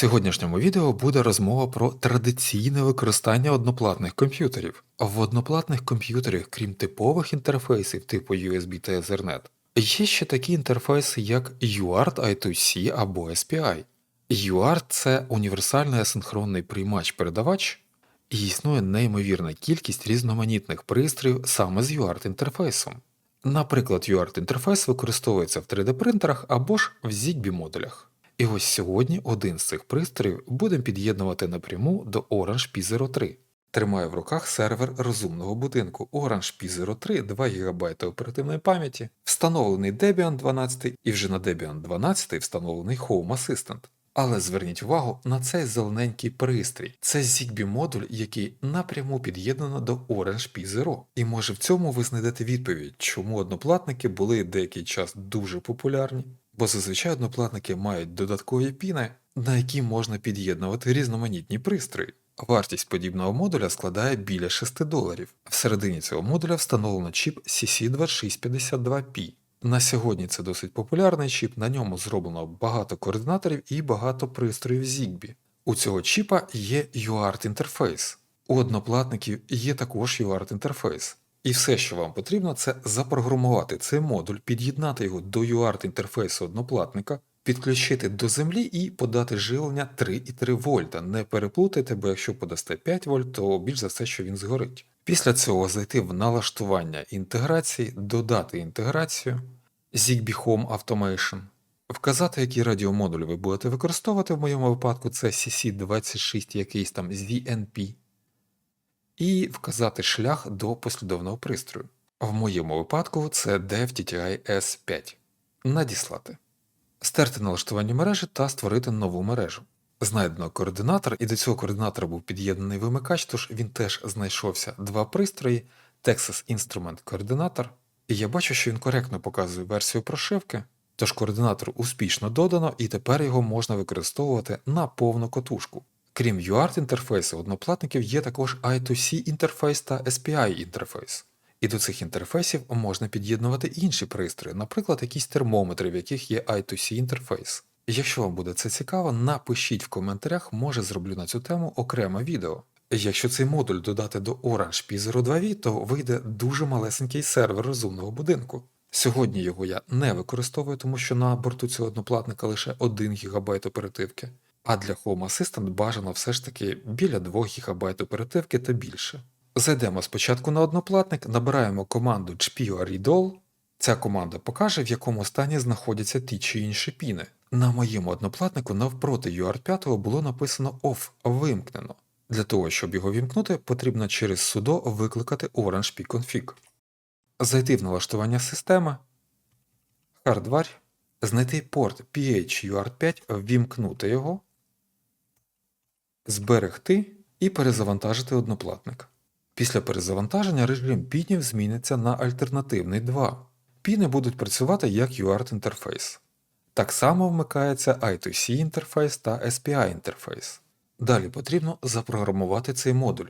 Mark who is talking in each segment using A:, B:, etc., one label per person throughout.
A: сьогоднішньому відео буде розмова про традиційне використання одноплатних комп'ютерів. В одноплатних комп'ютерах, крім типових інтерфейсів типу USB та Ethernet, є ще такі інтерфейси, як UART I2C або SPI. UART – це універсальний асинхронний приймач-передавач, і існує неймовірна кількість різноманітних пристроїв саме з UART-інтерфейсом. Наприклад, UART-інтерфейс використовується в 3D-принтерах або ж в ZigBee модулях. І ось сьогодні один з цих пристроїв будемо під'єднувати напряму до Orange P03. Тримаю в руках сервер розумного будинку Orange P03 2 ГБ оперативної пам'яті, встановлений Debian 12 і вже на Debian 12 встановлений Home Assistant. Але зверніть увагу на цей зелененький пристрій. Це ZigBee модуль, який напряму під'єднано до Orange P0. І може в цьому ви знайдете відповідь, чому одноплатники були деякий час дуже популярні, бо зазвичай одноплатники мають додаткові піни, на які можна під'єднувати різноманітні пристрої. Вартість подібного модуля складає біля 6 доларів. Всередині цього модуля встановлено чіп CC2652P. На сьогодні це досить популярний чіп, на ньому зроблено багато координаторів і багато пристроїв ZigBee. У цього чіпа є UART інтерфейс. У одноплатників є також UART інтерфейс. І все, що вам потрібно, це запрограмувати цей модуль, під'єднати його до UART інтерфейсу одноплатника, підключити до землі і подати живлення 3,3 вольта. Не переплутайте, бо якщо подасте 5 вольт, то більш за все, що він згорить. Після цього зайти в налаштування інтеграції, додати інтеграцію, ZigBee Home Automation, вказати, який радіомодуль ви будете використовувати, в моєму випадку це CC26 якийсь там ZNP, і вказати шлях до послідовного пристрою. В моєму випадку це DevTTI S5. Надіслати. Стерти налаштування мережі та створити нову мережу. Знайдено координатор, і до цього координатора був під'єднаний вимикач, тож він теж знайшовся два пристрої Texas Instrument координатор. І я бачу, що він коректно показує версію прошивки, тож координатор успішно додано, і тепер його можна використовувати на повну котушку. Крім UART інтерфейсу, одноплатників є також I2C інтерфейс та SPI інтерфейс. І до цих інтерфейсів можна під'єднувати інші пристрої, наприклад, якісь термометри, в яких є I2C інтерфейс. Якщо вам буде це цікаво, напишіть в коментарях, може зроблю на цю тему окреме відео. Якщо цей модуль додати до Orange P02V, то вийде дуже малесенький сервер розумного будинку. Сьогодні його я не використовую, тому що на борту цього одноплатника лише 1 ГБ оперативки, а для Home Assistant бажано все ж таки біля 2 ГБ оперативки та більше. Зайдемо спочатку на одноплатник, набираємо команду chpio Ця команда покаже, в якому стані знаходяться ті чи інші піни. На моєму одноплатнику навпроти UART5 було написано OFF вимкнено. Для того, щоб його вімкнути, потрібно через sudo викликати Orange P-config. Зайти в налаштування системи, hardware, знайти порт PHUART5, ввімкнути його, зберегти і перезавантажити одноплатник. Після перезавантаження режим пінів зміниться на альтернативний 2. Піни будуть працювати як UART інтерфейс. Так само вмикається I2C інтерфейс та SPI інтерфейс. Далі потрібно запрограмувати цей модуль.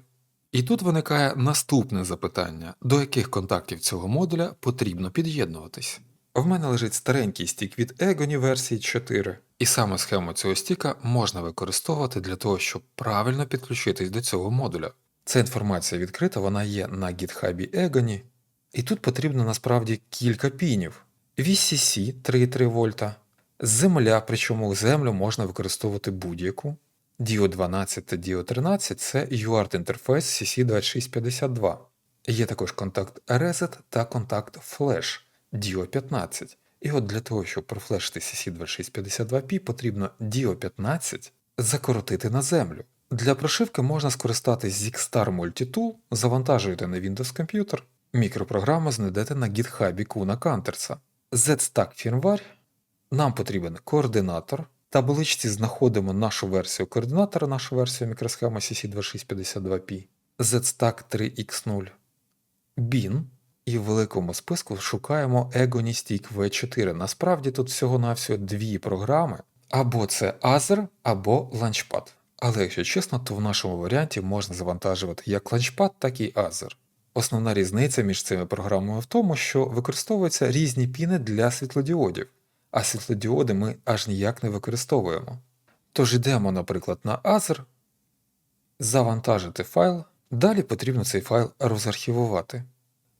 A: І тут виникає наступне запитання, до яких контактів цього модуля потрібно під'єднуватись. В мене лежить старенький стік від Egony версії 4, і саме схему цього стіка можна використовувати для того, щоб правильно підключитись до цього модуля. Ця інформація відкрита, вона є на GitHub Egony, і тут потрібно насправді кілька пінів: VCC 3,3 вольта, земля, причому землю можна використовувати будь-яку. Dio 12 та Dio 13 це UART інтерфейс CC2652. Є також контакт Reset та контакт Flash Dio 15. І от для того, щоб профлешити CC2652P, потрібно Dio 15 закоротити на землю. Для прошивки можна скористатись Zixstar Multitool, завантажуєте на Windows комп'ютер, мікропрограму знайдете на GitHub Kuna Кантерса. ZStack Firmware. Нам потрібен координатор. В табличці знаходимо нашу версію координатора, нашу версію мікросхеми CC2652P, ZStack 3X0, BIN. І в великому списку шукаємо Agony V4. Насправді тут всього-навсього дві програми, або це Azer, або Launchpad. Але якщо чесно, то в нашому варіанті можна завантажувати як Launchpad, так і Azer. Основна різниця між цими програмами в тому, що використовуються різні піни для світлодіодів, а світлодіоди ми аж ніяк не використовуємо. Тож йдемо, наприклад, на Azure, завантажити файл, далі потрібно цей файл розархівувати.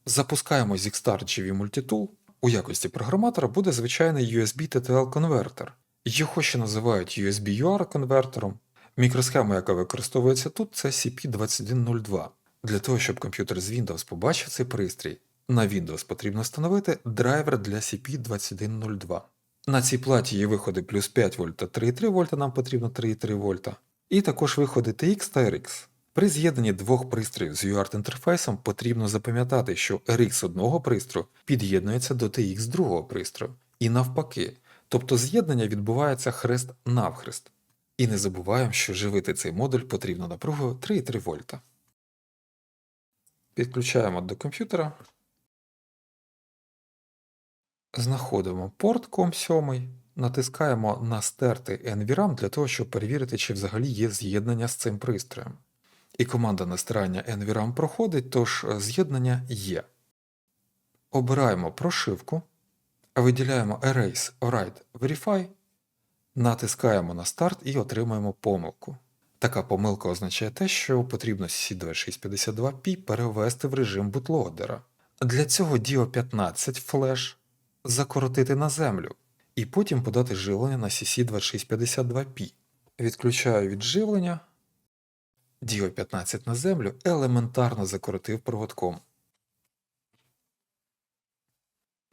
A: Запускаємо Zixstar GV Multitool. У якості програматора буде звичайний USB TTL конвертер. Його ще називають USB UART конвертером. Мікросхема, яка використовується тут, це CP2102. Для того, щоб комп'ютер з Windows побачив цей пристрій, на Windows потрібно встановити драйвер для CP2102. На цій платі є виходи плюс 5 вольт та 3,3 вольта, нам потрібно 3,3 вольта, і також виходи TX та RX. При з'єднанні двох пристроїв з UART інтерфейсом потрібно запам'ятати, що RX одного пристрою під'єднується до TX другого пристрою, і навпаки, тобто з'єднання відбувається хрест навхрест. І не забуваємо, що живити цей модуль потрібно напругою 3,3 вольта. Підключаємо до комп'ютера. Знаходимо порт COM7, натискаємо на стерти NVRAM для того, щоб перевірити, чи взагалі є з'єднання з цим пристроєм. І команда на стирання NVRAM проходить, тож з'єднання є. Обираємо прошивку, виділяємо Erase Write Verify, натискаємо на старт і отримуємо помилку. Така помилка означає те, що потрібно C2652P перевести в режим бутлодера. Для цього DIO15 Flash закоротити на землю і потім подати живлення на CC2652P. Відключаю від живлення. DIO15 на землю елементарно закоротив проводком.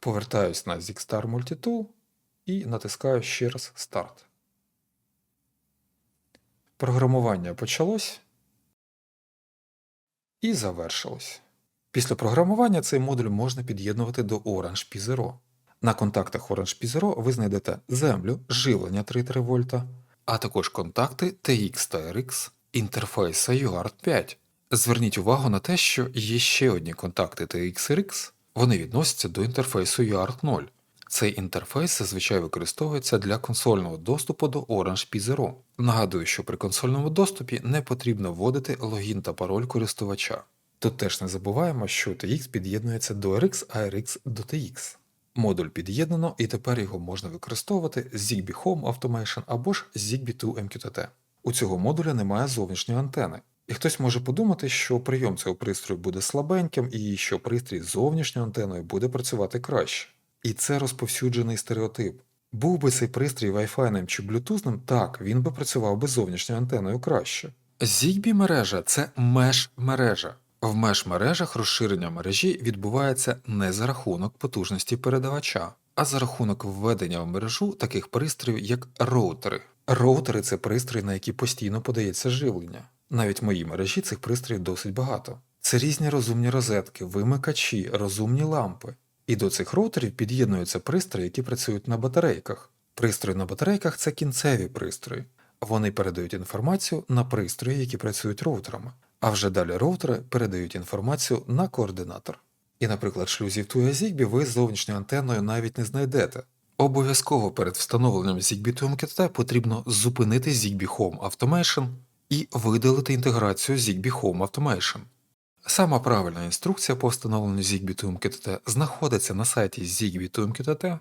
A: Повертаюсь на Zixstar Multitool і натискаю ще раз старт. Програмування почалось і завершилось. Після програмування цей модуль можна під'єднувати до Orange Pi Zero. На контактах Orange Pi Zero ви знайдете землю, живлення 3,3 вольта, а також контакти TX та RX, інтерфейса UART 5. Зверніть увагу на те, що є ще одні контакти TX RX, вони відносяться до інтерфейсу UART 0. Цей інтерфейс зазвичай використовується для консольного доступу до Orange Pi Zero. Нагадую, що при консольному доступі не потрібно вводити логін та пароль користувача. Тут теж не забуваємо, що TX під'єднується до RX, а RX до TX. Модуль під'єднано і тепер його можна використовувати з ZigBee Home Automation або ж з ZigBee 2 MQTT. У цього модуля немає зовнішньої антени. І хтось може подумати, що прийом цього пристрою буде слабеньким і що пристрій з зовнішньою антеною буде працювати краще. І це розповсюджений стереотип. Був би цей пристрій Wi-Fi чи Bluetooth, так він би працював би зовнішньою антеною краще. ZigBee мережа це меж мережа. В меж мережах розширення мережі відбувається не за рахунок потужності передавача, а за рахунок введення в мережу таких пристроїв, як роутери. Роутери це пристрої, на які постійно подається живлення. Навіть в моїй мережі цих пристроїв досить багато. Це різні розумні розетки, вимикачі, розумні лампи. І до цих роутерів під'єднуються пристрої, які працюють на батарейках. Пристрої на батарейках це кінцеві пристрої. Вони передають інформацію на пристрої, які працюють роутерами, а вже далі роутери передають інформацію на координатор. І, наприклад, шлюзів Tuya Zigbee ви з зовнішньою антенною навіть не знайдете. Обов'язково перед встановленням Zigbee to потрібно зупинити Zigbee Home Automation і видалити інтеграцію Zigbee Home Automation. Сама правильна інструкція по встановленню Zigbee to MQTT знаходиться на сайті Zigbee to MQTT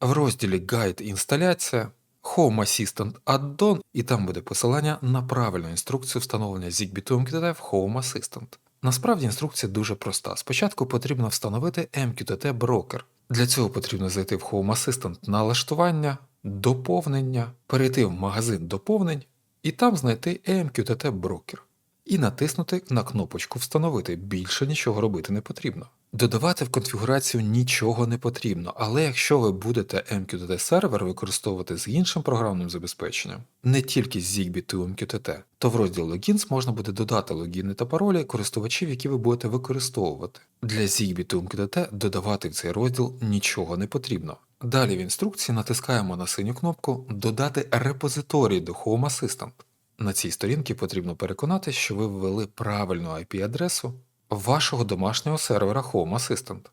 A: в розділі Guide інсталяція, Home Assistant Add-on, і там буде посилання на правильну інструкцію встановлення Zigbee to MQTT в Home Assistant. Насправді інструкція дуже проста. Спочатку потрібно встановити MQTT брокер. Для цього потрібно зайти в Home Assistant налаштування, доповнення, перейти в магазин доповнень і там знайти MQTT брокер і натиснути на кнопочку Встановити. Більше нічого робити не потрібно. Додавати в конфігурацію нічого не потрібно, але якщо ви будете MQTT сервер використовувати з іншим програмним забезпеченням, не тільки з Zigbee to MQTT, то в розділ Logins можна буде додати логіни та паролі користувачів, які ви будете використовувати. Для Zigbee to MQTT додавати в цей розділ нічого не потрібно. Далі в інструкції натискаємо на синю кнопку Додати репозиторій до Home Assistant. На цій сторінці потрібно переконати, що ви ввели правильну IP-адресу вашого домашнього сервера Home Assistant.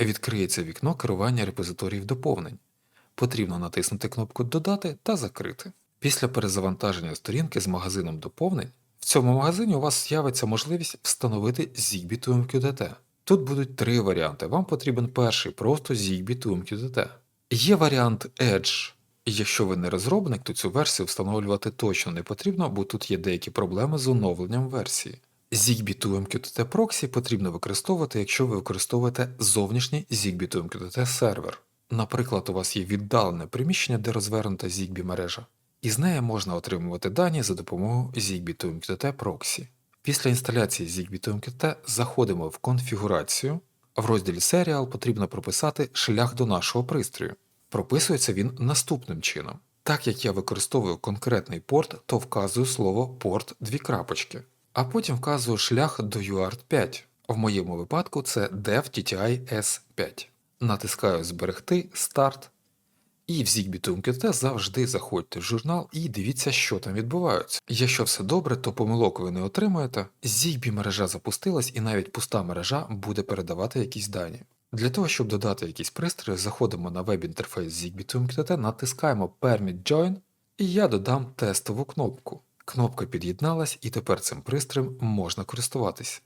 A: Відкриється вікно керування репозиторіїв доповнень. Потрібно натиснути кнопку Додати та закрити. Після перезавантаження сторінки з магазином доповнень в цьому магазині у вас з'явиться можливість встановити Zigbee to MQTT. Тут будуть три варіанти. Вам потрібен перший просто Zigbee to MQTT. Є варіант Edge І якщо ви не розробник, то цю версію встановлювати точно не потрібно, бо тут є деякі проблеми з оновленням версії. Zigbee to MQTT Proxy потрібно використовувати, якщо ви використовуєте зовнішній Zigbee to MQTT сервер. Наприклад, у вас є віддалене приміщення, де розвернута Zigbee мережа, і з неї можна отримувати дані за допомогою Zigbee to MQTT Proxy. Після інсталяції Zigbee to MQTT заходимо в конфігурацію. В розділі Serial потрібно прописати шлях до нашого пристрою. Прописується він наступним чином. Так як я використовую конкретний порт, то вказую слово порт дві крапочки, а потім вказую шлях до UART 5. В моєму випадку це DevTTI S5. Натискаю Зберегти старт. І в Zigbee to завжди заходьте в журнал і дивіться, що там відбувається. Якщо все добре, то помилок ви не отримаєте. Zigbee мережа запустилась і навіть пуста мережа буде передавати якісь дані. Для того, щоб додати якісь пристрої, заходимо на веб-інтерфейс Zigbee to MQTT, натискаємо Permit Join, і я додам тестову кнопку. Кнопка під'єдналась, і тепер цим пристроєм можна користуватись.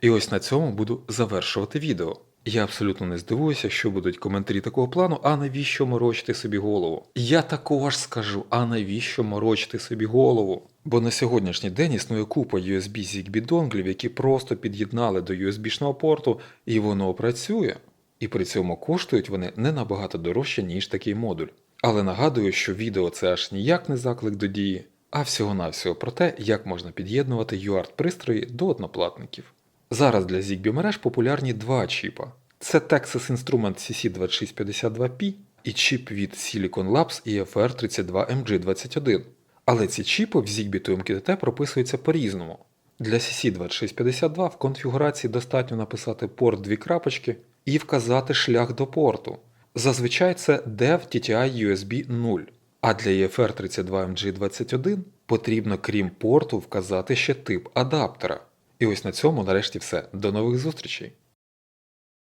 A: І ось на цьому буду завершувати відео. Я абсолютно не здивуюся, що будуть коментарі такого плану, а навіщо морочити собі голову? Я також скажу, а навіщо морочити собі голову? Бо на сьогоднішній день існує купа USB Zigbee донглів, які просто під'єднали до USB-шного порту, і воно працює. І при цьому коштують вони не набагато дорожче, ніж такий модуль. Але нагадую, що відео це аж ніяк не заклик до дії, а всього-навсього про те, як можна під'єднувати UART пристрої до одноплатників. Зараз для Zigbee мереж популярні два чіпа. Це Texas Instrument CC2652P і чіп від Silicon Labs EFR32MG21. Але ці чіпи в Zigbee to MQTT прописуються по-різному. Для CC2652 в конфігурації достатньо написати порт дві крапочки і вказати шлях до порту. Зазвичай це Dev TTI USB 0. А для EFR32MG21 потрібно, крім порту, вказати ще тип адаптера. І ось на цьому нарешті все. До нових зустрічей!